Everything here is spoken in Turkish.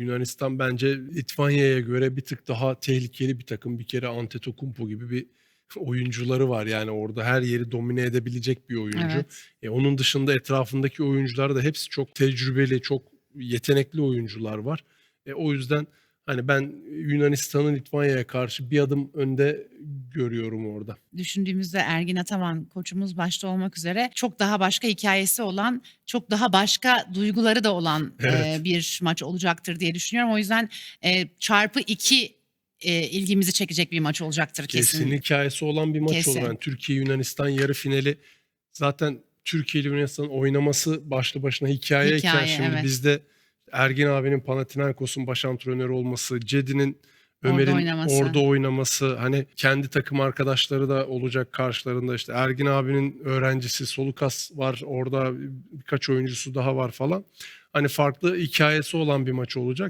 Yunanistan bence Litvanya'ya göre bir tık daha tehlikeli bir takım. Bir kere Antetokounmpo gibi bir oyuncuları var. Yani orada her yeri domine edebilecek bir oyuncu. Evet. E, onun dışında etrafındaki oyuncular da hepsi çok tecrübeli, çok yetenekli oyuncular var. E, o yüzden hani ben Yunanistan'ın Litvanya'ya karşı bir adım önde görüyorum orada. Düşündüğümüzde Ergin Ataman koçumuz başta olmak üzere çok daha başka hikayesi olan, çok daha başka duyguları da olan Evet. e, bir maç olacaktır diye düşünüyorum. O yüzden e, çarpı iki e, ilgimizi çekecek bir maç olacaktır kesin. Kesin hikayesi olan bir maç Kesin. olur. Yani Türkiye Yunanistan yarı finali zaten Türkiye ile Yunanistan'ın oynaması başlı başına hikaye iken Hikaye, şimdi evet. bizde Ergin abinin Panathinaikos'un baş antrenörü olması, Cedi'nin Orada Ömer'in oynaması. orada oynaması, hani kendi takım arkadaşları da olacak karşılarında işte Ergin abinin öğrencisi Solukas var orada birkaç oyuncusu daha var falan. Hani farklı hikayesi olan bir maç olacak.